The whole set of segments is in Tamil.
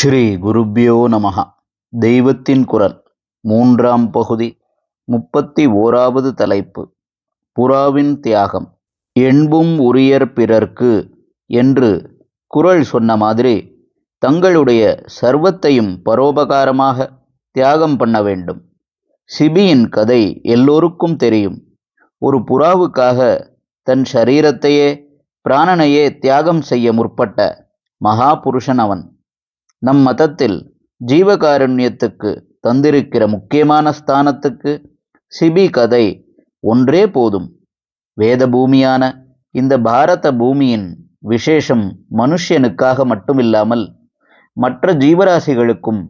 ஸ்ரீ குருப்பியோ நமக தெய்வத்தின் குரல் மூன்றாம் பகுதி முப்பத்தி ஓராவது தலைப்பு புறாவின் தியாகம். என்பும் உரியர் பிறர்க்கு என்று குரல் சொன்ன மாதிரி தங்களுடைய சர்வத்தையும் பரோபகாரமாக தியாகம் பண்ண வேண்டும். சிபியின் கதை எல்லோருக்கும் தெரியும். ஒரு புறாவுக்காக தன் சரீரத்தையே பிராணனையே தியாகம் செய்ய முற்பட்ட மகாபுருஷன் அவன். நம் மதத்தில் ஜீவகாருண்யத்துக்கு தந்திருக்கிற முக்கியமான ஸ்தானத்துக்கு சிபி கதை ஒன்றே போதும். வேத பூமியான இந்த பாரத பூமியின் விசேஷம் மனுஷனுக்காக மட்டுமில்லாமல் மற்ற ஜீவராசிகளுக்கும்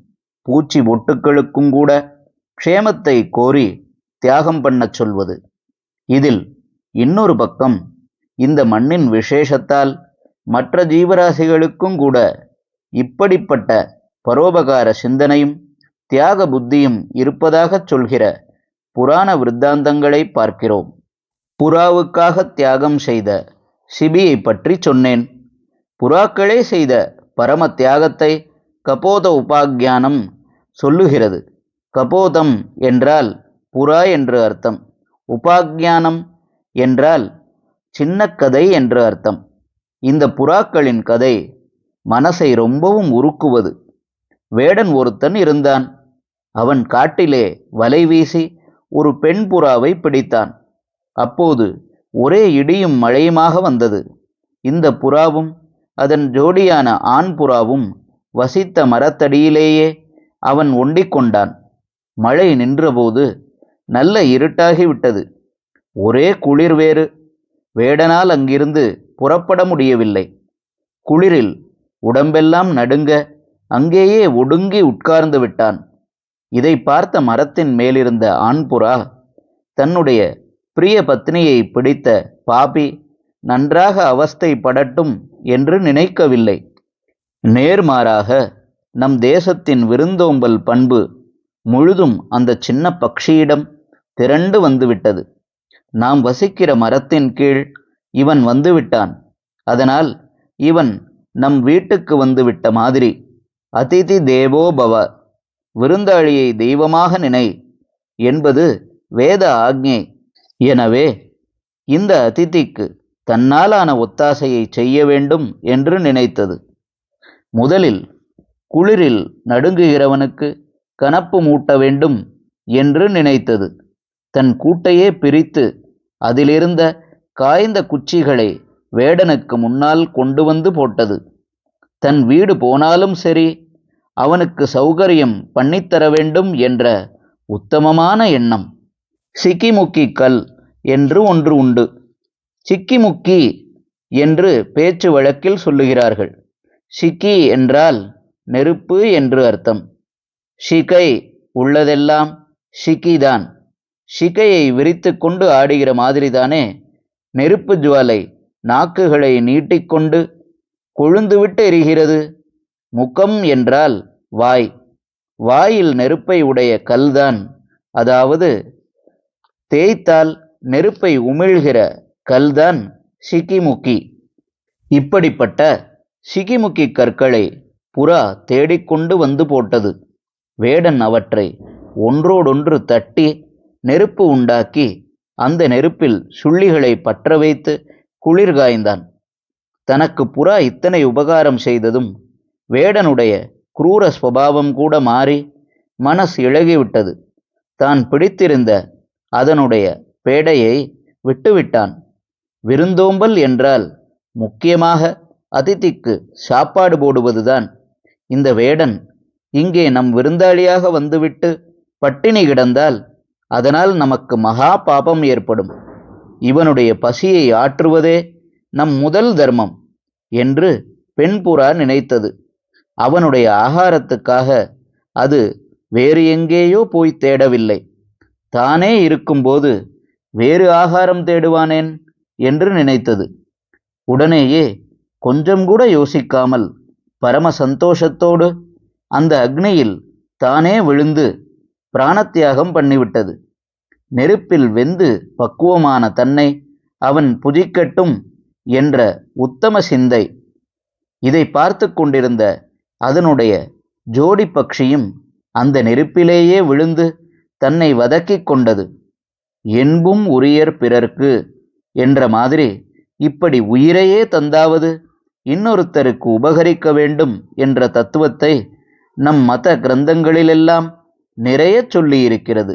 பூச்சி ஒட்டுக்களுக்கும் கூட க்ஷேமத்தை கோரி தியாகம் பண்ணச் சொல்வது. இதில் இன்னொரு பக்கம் இந்த மண்ணின் விசேஷத்தால் மற்ற ஜீவராசிகளுக்கும் கூட இப்படிப்பட்ட பரோபகார சிந்தனையும் தியாக புத்தியும் இருப்பதாகச் சொல்கிற புராண விருத்தாந்தங்களை பார்க்கிறோம். புறாவுக்காக தியாகம் செய்த சிபியை பற்றி சொன்னேன். புறாக்களே செய்த பரம தியாகத்தை கபோத உபாக்கியானம் சொல்லுகிறது. கபோதம் என்றால் புறா என்று அர்த்தம். உபாக்கியானம் என்றால் சின்ன கதை என்று அர்த்தம். இந்த புறாக்களின் கதை மனசை ரொம்பவும் உருக்குவது. வேடன் ஒருத்தன் இருந்தான். அவன் காட்டிலே வலை வீசி ஒரு பெண் புறாவை பிடித்தான். அப்போது ஒரே இடியும் மழையுமாக வந்தது. இந்த புறாவும் அதன் ஜோடியான ஆண் புறாவும் வசித்த மரத்தடியிலேயே அவன் ஒண்டிக் கொண்டான். மழை நின்றபோது நல்ல இருட்டாகிவிட்டது ஒரே குளிர் வேறு. வேடனால் அங்கிருந்து புறப்பட முடியவில்லை. குளிரில் உடம்பெல்லாம் நடுங்க அங்கேயே ஒடுங்கி உட்கார்ந்து விட்டான். இதை பார்த்த மரத்தின் மேலிருந்த ஆண்புறா தன்னுடைய பிரிய பத்னியை பிடித்த பாபி நன்றாக அவஸ்தை படட்டும் என்று நினைக்கவில்லை. நேர்மாறாக நம் தேசத்தின் விருந்தோம்பல் பண்பு முழுதும் அந்த சின்ன பக்ஷியிடம் திரண்டு வந்துவிட்டது. நாம் வசிக்கிற மரத்தின் கீழ் இவன் வந்துவிட்டான். அதனால் இவன் நம் வீட்டுக்கு வந்துவிட்ட மாதிரி. அதிதி தேவோ பவ. விருந்தாளியை தெய்வமாக நினை. என்பது வேத ஆக்ஞை. எனவே இந்த அதிதிக்கு தன்னாலான ஒத்தாசையை செய்ய வேண்டும் என்று நினைத்தது. முதலில் குளிரில் நடுங்குகிறவனுக்கு கனப்பு மூட்ட வேண்டும் என்று நினைத்தது. தன் கூட்டையே பிரித்து அதிலிருந்த காய்ந்த குச்சிகளை வேடனுக்கு முன்னால் கொண்டு வந்து போட்டது. தன் வீடு போனாலும் சரி அவனுக்கு சௌகரியம் பண்ணித்தர வேண்டும் என்ற உத்தமமான எண்ணம். சிக்கிமுக்கி கல் என்று ஒன்று உண்டு. சிக்கிமுக்கி என்று பேச்சு வழக்கில் சொல்லுகிறார்கள். சிக்கி என்றால் நெருப்பு என்று அர்த்தம். ஷிகை உள்ளதெல்லாம் ஷிகிதான் ஷிகையை விரித்து கொண்டு ஆடுகிற மாதிரிதானே நெருப்பு ஜுவாலை நாக்குகளை நீட்டிக்கொண்டு கொழுந்துவிட்டு எரிகிறது. முகம் என்றால் வாய். வாயில் நெருப்பை உடைய கல்தான். அதாவது தேய்த்தால் நெருப்பை உமிழ்கிற கல்தான் சிக்கிமுக்கி. இப்படிப்பட்ட சிகிமுக்கி கற்களை புறா தேடிக்கொண்டு வந்து போட்டது. வேடன் அவற்றை ஒன்றோடொன்று தட்டி நெருப்பு உண்டாக்கி அந்த நெருப்பில் சுள்ளிகளை பற்ற வைத்து குளிர் காய்ந்தான். தனக்கு புறா இத்தனை உபகாரம் செய்ததும் வேடனுடைய குரூர ஸ்வபாவம் கூட மாறி மனசு இழகிவிட்டது. தான் பிடித்திருந்த அதனுடைய பேடையை விட்டுவிட்டான். விருந்தோம்பல் என்றால் முக்கியமாக அதிதிக்கு சாப்பாடு போடுவதுதான். இந்த வேடன் இங்கே நம் விருந்தாளியாக வந்துவிட்டு பட்டினி கிடந்தால் அதனால் நமக்கு மகா பாபம் ஏற்படும். இவனுடைய பசியை ஆற்றுவதே நம் முதல் தர்மம் என்று பெண்புறா நினைத்தது. அவனுடைய ஆகாரத்துக்காக அது வேறு எங்கேயோ போய் தேடவில்லை. தானே இருக்கும்போது வேறு ஆகாரம் தேடுவானேன் என்று நினைத்தது. உடனேயே கொஞ்சம் கூட யோசிக்காமல் பரம சந்தோஷத்தோடு அந்த அக்னியில் தானே விழுந்து பிராணத்தியாகம் பண்ணிவிட்டது. நெருப்பில் வெந்து பக்குவமான தன்னை அவன் புஜிக்கட்டும் என்ற உத்தம சிந்தை. இதை பார்த்து கொண்டிருந்த அதனுடைய ஜோடி பக்ஷியும் அந்த நெருப்பிலேயே விழுந்து தன்னை வதக்கிக் கொண்டது. என்பும் உரியர் பிறர்க்கு என்ற மாதிரி இப்படி உயிரையே தந்தாவது இன்னொருத்தருக்கு உபகரிக்க வேண்டும் என்ற தத்துவத்தை நம் மத கிரந்தங்களிலெல்லாம் நிறைய சொல்லியிருக்கிறது.